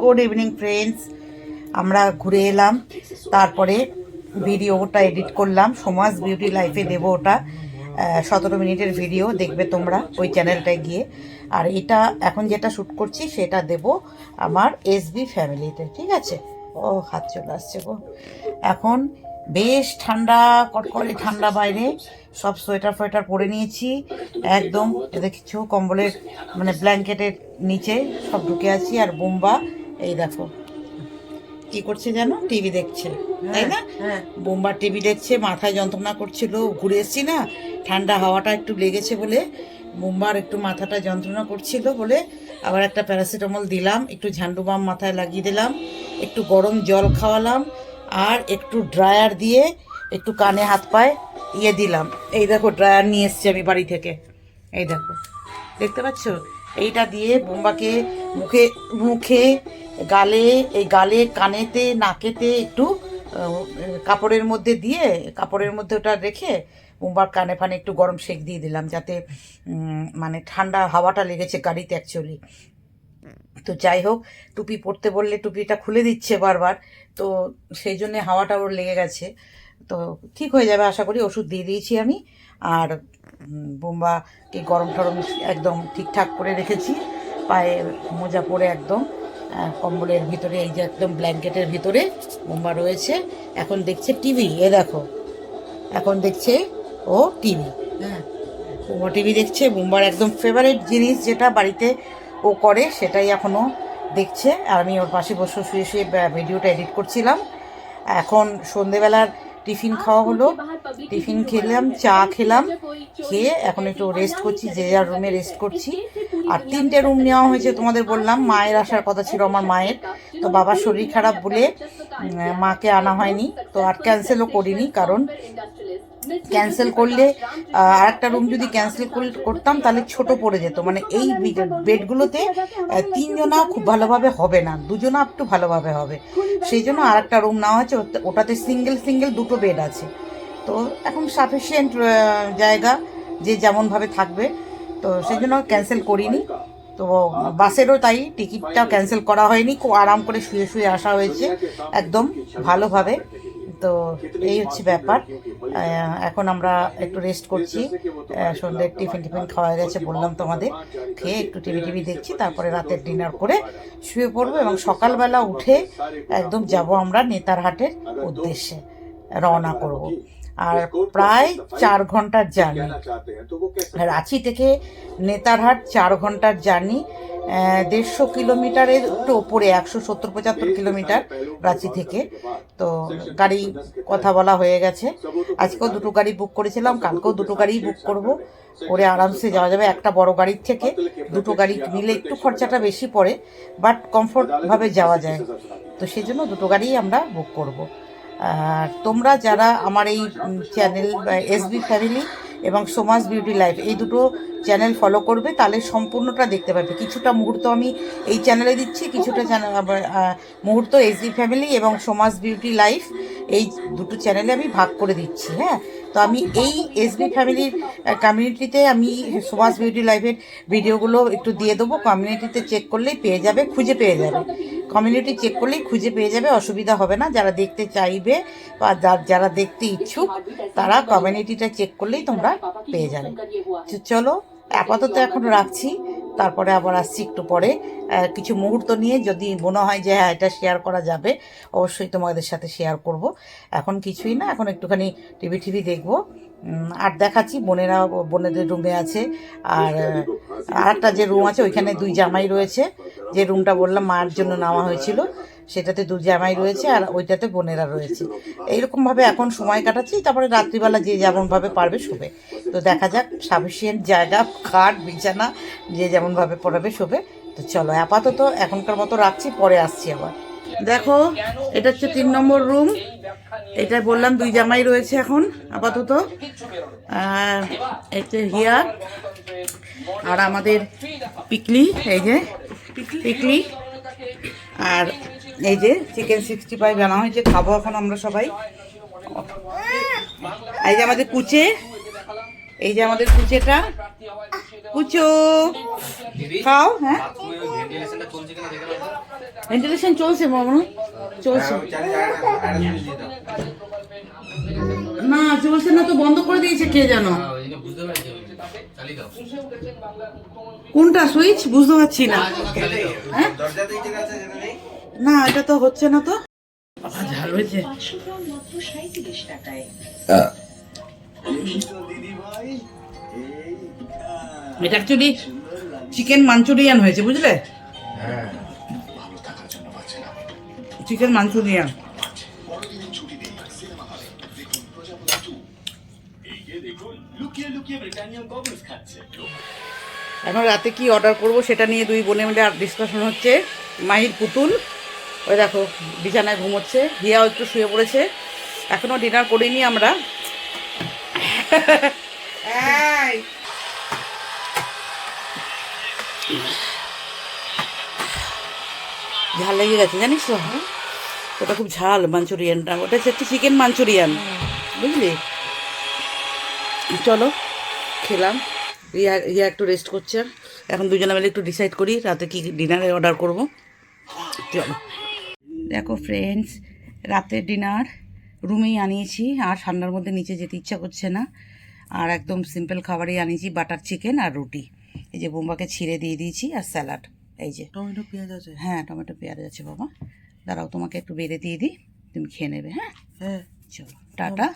Good evening friends আমরা ঘুরে এলাম। তারপরে ভিডিওটা এডিট করলাম। সমাজ বিউটি লাইফে দেবো ওটা। সতেরো মিনিটের ভিডিও দেখবে তোমরা ওই চ্যানেলটায় গিয়ে। আর এটা এখন যেটা শ্যুট করছি, সেটা দেব আমার এসবি ফ্যামিলিতে ঠিক আছে? ও, হাত চলে আসছে গো। এখন বেশ ঠান্ডা কটকটে ঠান্ডা বাইরে। সব সোয়েটার ফোয়েটার পরে নিয়েছি। একদম দেখছ কম্বলের মানে ব্ল্যাঙ্কেটের নিচে সব ঢুকে আছি। আর বোম্বা এই দেখো। কি করছে জানো? টিভি দেখছে তাই না? হ্যাঁ। বোম্বার টিভি দেখছে মাথায় যন্ত্রণা করছিল ঘুরে এসছি না। ঠান্ডা হাওয়াটা একটু লেগেছে বলে বোম্বার একটু মাথাটা যন্ত্রণা করছিল বলে আবার একটা প্যারাসিটামল দিলাম একটু ঝান্ডু বাম মাথায় লাগিয়ে দিলাম একটু গরম জল খাওয়ালাম আর একটু ড্রায়ার দিয়ে একটু কানে হাত পায়ে ইয়ে দিলাম। এই দেখো, ড্রায়ার নিয়ে এসছি আমি বাড়ি থেকে। এই দেখো, দেখতে পাচ্ছ? এইটা দিয়ে বোম্বাকে মুখে মুখে, গালে, এই গালে, কানেতে, নাকেতে একটু কাপড়ের মধ্যে দিয়ে, কাপড়ের মধ্যে ওটা রেখে বোম্বার কানে ফানে একটু গরম সেক দিয়ে দিলাম, যাতে মানে ঠান্ডা হাওয়াটা লেগেছে গাড়িতে অ্যাকচুয়ালি তো যাই হোক, টুপি পরতে বললে টুপিটা খুলে দিচ্ছে বারবার, তো সেই জন্য হাওয়াটা ওর লেগে গেছে। তো ঠিক হয়ে যাবে আশা করি, ওষুধ দিয়ে দিয়েছি আমি। আর বোম্বাকে গরম টরম একদম ঠিকঠাক করে রেখেছি, পায়ে মোজা পরে একদম কম্বলের ভিতরে, এই যে একদম ব্ল্যাঙ্কেটের ভিতরে বোম্বা রয়েছে। এখন দেখছে টিভি, এ দেখো, এখন দেখছে ও টিভি। হ্যাঁ বোম্বা টিভি দেখছে, বোম্বার একদম ফেভারিট জিনিস যেটা বাড়িতে ও করে সেটাই এখনও দেখছে। আর আমি ওর পাশে বসে শুয়ে শুয়ে ভিডিওটা এডিট করছিলাম। এখন সন্ধেবেলার টিফিন খাওয়া হলো। টিফিন খেলাম চা খেলাম খেয়ে এখন একটু রেস্ট করছি যে যার রুমে রেস্ট করছি। আর তিনটে রুম নেওয়া হয়েছে তোমাদের বললাম মায়ের আসার কথা ছিল আমার মায়ের। তো বাবার শরীর খারাপ বলে মাকে আনা হয়নি। তো আর ক্যান্সেলও করিনি কারণ ক্যান্সেল করলে আর একটা রুম যদি ক্যান্সেল করতাম, তাহলে ছোট পড়ে যেত। মানে এই বেডগুলোতে তিনজনা খুব ভালোভাবে হবে না, দুজনা একটু ভালোভাবে হবে। সেই জন্য আর একটা রুম নেওয়া হয়েছে ওটাতে সিঙ্গেল সিঙ্গেল দুটো বেড আছে। তো এখন সাফিসিয়েন্ট জায়গা যে যেমনভাবে থাকবে। তো সেই জন্য ক্যান্সেল করিনি। তো বাসেরও তাই, টিকিটটাও ক্যান্সেল করা হয়নি। খুব আরাম করে শুয়ে শুয়ে আসা হয়েছে। একদম ভালোভাবে। তো এই হচ্ছে ব্যাপার। এখন আমরা একটু রেস্ট করছি। সন্ধ্যের টিফিন টিফিন খাওয়া গেছে বললাম তোমাদের। খেয়ে একটু টিভি টিভি দেখছি, তারপরে রাতের ডিনার করে শুয়ে পড়ব এবং সকালবেলা উঠে একদম যাব আমরা নেতারহাটের উদ্দেশ্যে, রওনা করব। আর প্রায় চার ঘণ্টার জার্নি রাঁচি থেকে নেতারহাট চার ঘণ্টার জার্নি দেড়শো কিলোমিটারের একটু ওপরে একশো সত্তর পঁচাত্তর কিলোমিটার রাঁচি থেকে। তো গাড়ি কথা বলা হয়ে গেছে। আজকেও দুটো গাড়ি বুক করেছিলাম কালকেও দুটো গাড়ি বুক করব। করে আরামসে যাওয়া যাবে একটা বড় গাড়ির থেকে দুটো গাড়ি নিলে একটু খরচাটা বেশি পড়ে বাট কমফোর্টভাবে যাওয়া যায়। তো সেই জন্য দুটো গাড়ি আমরা বুক করব। আর তোমরা যারা আমার এই চ্যানেল এসবি ফ্যামিলি এবং সোমাস বিউটি লাইফ, এই দুটো চ্যানেল ফলো করবে, তাহলে সম্পূর্ণটা দেখতে পাবে কিছুটা মুহূর্ত আমি এই চ্যানেলে দিচ্ছি, কিছুটা চ্যানেল মুহূর্ত এসবি ফ্যামিলি এবং সোমাস বিউটি লাইফ, এই দুটো চ্যানেলে আমি ভাগ করে দিচ্ছি হ্যাঁ? তো আমি এই এসবি ফ্যামিলির কমিউনিটিতে আমি সমাজ বিউটি লাইফের ভিডিওগুলো একটু দিয়ে দেবো কমিউনিটিতে চেক করলেই পেয়ে যাবে, খুঁজে পেয়ে যাবে। কমিউনিটি চেক করলেই খুঁজে পেয়ে যাবে, অসুবিধা হবে না। যারা দেখতে চাইবে বা যারা দেখতে ইচ্ছুক, তারা কমিউনিটিটা চেক করলেই তোমরা পেয়ে যাবে। চলো, আপাতত এখন রাখছি। তারপরে আবার আসছি একটু পরে। কিছু মুহূর্ত নিয়ে যদি মনে হয় যে হ্যাঁ এটা শেয়ার করা যাবে, অবশ্যই তোমাদের সাথে শেয়ার করব। এখন কিছুই না, এখন একটুখানি টিভি টিভি দেখব। আর দেখাচ্ছি, বোনেরা, বোনেদের রুমে আছে। আর আর একটা যে রুম আছে, ওইখানে দুই জামাই রয়েছে। যে রুমটা বললাম, মার জন্য নেওয়া হয়েছিল, সেটাতে দু জামাই রয়েছে আর ওইটাতে বোনেরা রয়েছে। এইরকমভাবে এখন সময় কাটাচ্ছি, তারপরে রাত্রিবেলা যে যেমনভাবে পারবে শোবে। তো দেখা যাক, সাফিসিয়েন্ট জায়গা, খাট, বিছানা, যে যেমনভাবে পড়াবে, শোবে। তো চলো, আপাতত এখনকার মতো রাখছি, পরে আসছি আবার। দেখো, এটা হচ্ছে তিন নম্বর রুম। এটা বললাম, দুই জামাই রয়েছে এখন, আপাতত। এটা হিয়ার আর আমাদের পিকলি, এই যে পিকলি। আর এই যে চিকেন সিক্সটি ফাইভ আনা হয়েছে, খাব এখন আমরা সবাই। এই যে আমাদের কুচে, এই যে আমাদের কুচেটা। কুচো, খাও হ্যাঁ। ভেন্টিলেশন চলছে, মামা। চলছে। না চলছে না তো বন্ধ করে দিয়েছে কে জানো? কোনটা? সুইচ? বুঝতে পারছি না। হ্যাঁ? না এটা তো হচ্ছে না তো। হয়েছে এটা অ্যাকচুয়ালি চিকেন মাঞ্চুরিয়ান হয়েছে বুঝলে? চিকেন মাঞ্চুরিয়ান এখন রাতে কি অর্ডার করব সেটা নিয়ে দুই বোনে মিলে আর ডিসকাশন হচ্ছে। মাহির পুতুল ওই দেখো বিছানায় ঘুমোচ্ছে হিয়াও একটু শুয়ে পড়েছে। এখনও ডিনার করিনি আমরা। ঝাল লেগে গেছে জানিস তো? ওটা খুব ঝাল মাঞ্চুরিয়ানটা ওটা হচ্ছে চিকেন মাঞ্চুরিয়ান বুঝলি? চলো। খেলাম। রিয়া রিয়া একটু রেস্ট করছে এখন দুজনে মিলে একটু ডিসাইড করি রাতে কি ডিনারে অর্ডার করব। চলো। দেখো ফ্রেন্ডস রাতের ডিনার রুমেই আনিয়েছি আর ঠান্ডার মধ্যে নিচে যেতে ইচ্ছা করছে না। আর একদম সিম্পল খাবারই আনিয়েছি বাটার চিকেন আর রুটি। এই যে বোম্বাকে ছিঁড়ে দিয়ে দিয়েছি আর স্যালাড এই যে। টমেটো পেঁয়াজ আছে? হ্যাঁ টমেটো পেঁয়াজ আছে বাবা। দাঁড়াও তোমাকে একটু বেড়ে দিয়ে দিই তুমি খেয়ে নেবে হ্যাঁ? হ্যাঁ। চলো টাটা।